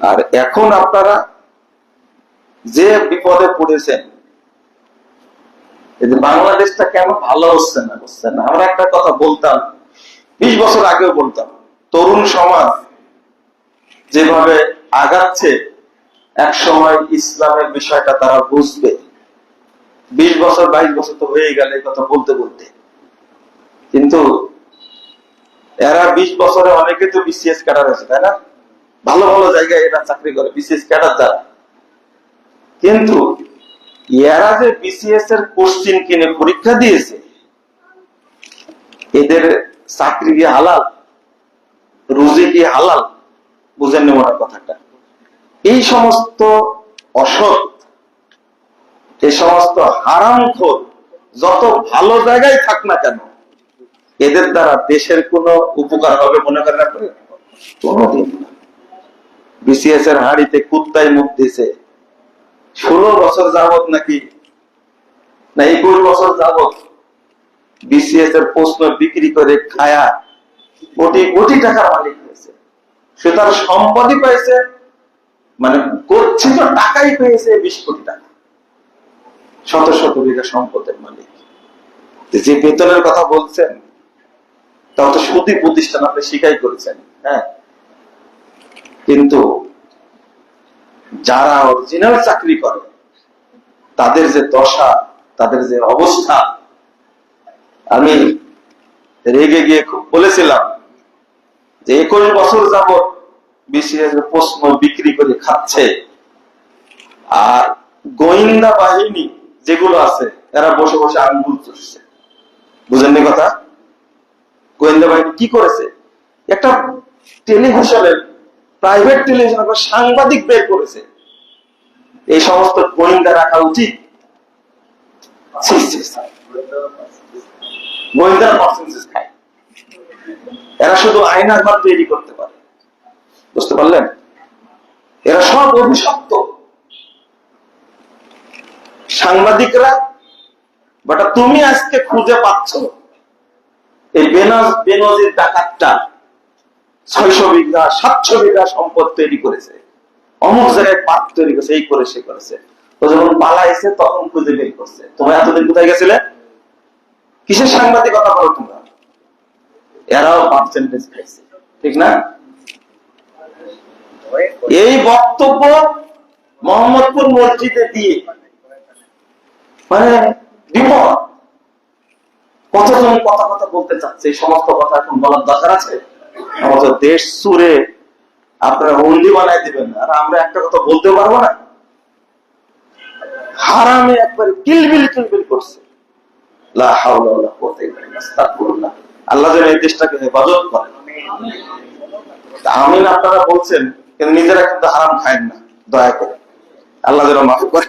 আর এখন আপনারা যে বিপদে পড়েছেন বাংলাদেশটা কেন ভালো হচ্ছে না, বুঝছেন না? আমরা একটা কথা বলতাম, বিশ বছর আগেও বলতাম, তরুণ সমাজ যেভাবে আগাচ্ছে এক সময় ইসলামের বিষয়টা তারা বুঝবে। বিশ বছর, বাইশ বছর তো হয়ে গেল এই কথা বলতে বলতে। কিন্তু এরা বিশ বছরে অনেকে তো বিসিএস ক্যাডার আছে, তাই না? ভালো ভালো জায়গায় এরা চাকরি করে বিসিএস ক্যাডার দ্বারা কিন্তু এরা যে বিসিএস এর কোশ্চিন কিনে পরীক্ষা দিয়েছে, এদের চাকরি কি হালাল? রুজি কি হালাল? বুঝেন মনে কথাটা। এই সমস্ত অসৎ এই সমস্ত হারামখোর, যত ভালো জায়গায় থাক না কেন, এদের দ্বারা দেশের কোনো উপকার হবে মনে করেন আপনি কোনোদিন না। বিসিএস এর হাড়িতে কুত্তায় মুখ দিছে। ষোলো বছর যাবত নাকি? না, একুশ বছর যাবত বিসিএস এর প্রশ্ন বিক্রি করে খায়া কোটি কোটি টাকার মালিক হয়েছে। সে তার সম্পদই পাইছে মানে করছে তো টাকাই পেয়েছে বিশ কোটি টাকা। শত শত বিঘা সম্পদের মালিক। যে বেতনের কথা বলছেন, তাও তো সুদী প্রতিষ্ঠান আপনি স্বীকার করেছেন হ্যাঁ? কিন্তু যারা অরিজিনাল চাকরি করে, তাদের যে দশা, তাদের যে অবস্থা, আমি রেগে গিয়ে খুব বলেছিলাম যে একুশ বছর যাবৎ এর প্রশ্ন বিক্রি করে খাচ্ছে। আর গোয়েন্দা বাহিনী যেগুলো আছে, এরা বসে বসে আঙ্গুল চুষছে। বুঝেননি কথা? গোয়েন্দা বাহিনী কি করেছে? একটা টেলিভিশনের প্রাইভেট টেলিভিশন সাংবাদিক বের করেছে। এই সমস্ত গোয়েন্দা রাখা উচিত। পার্সেন্টেজ খায়। এরা শুধু তৈরি করতে পারে। বুঝতে পারলেন? এরা সব অভিশপ্ত। সাংবাদিকরা, বাটা তুমি আজকে খুঁজে পাচ্ছ। এই বেনাজ, বেনজির ডাকাতটা। ছয়শো বিঘা, সাতশো বিঘা সম্পদ তৈরি করেছে। অমুক জায়গায় পাট তৈরি করেছে, এই করে সে করেছে। ও যখন পালাইছে, তখন খুঁজে বের করছে। তোমরা এতদিন কোথায় গেছিলে? কিসের সাংবাদিকতা করো তোমরা? এরাও পার্সেন্টেজ খাইছে, ঠিক না? এই বক্তব্য মোহাম্মদপুর মসজিদে দিয়ে মানে বিপদ। কতজন কথা কথা বলতে চাচ্ছে? এই সমস্ত কথা এখন বলার দরকার আছে? আমাদের দেশ সুরে আপনারা হন্দি বানাই দিবেন। আর আমরা একটা কথা বলতে পারব না? হারামে একবার কিলবিল কিলবিল করছে। আল্লাহ যেন এই দেশটাকে হেফাজত করে আমিন আপনারা বলছেন, কিন্তু নিজেরা কিন্তু হারাম খায়েন না। দয়া করে। আল্লাহ যেন মাফ করে।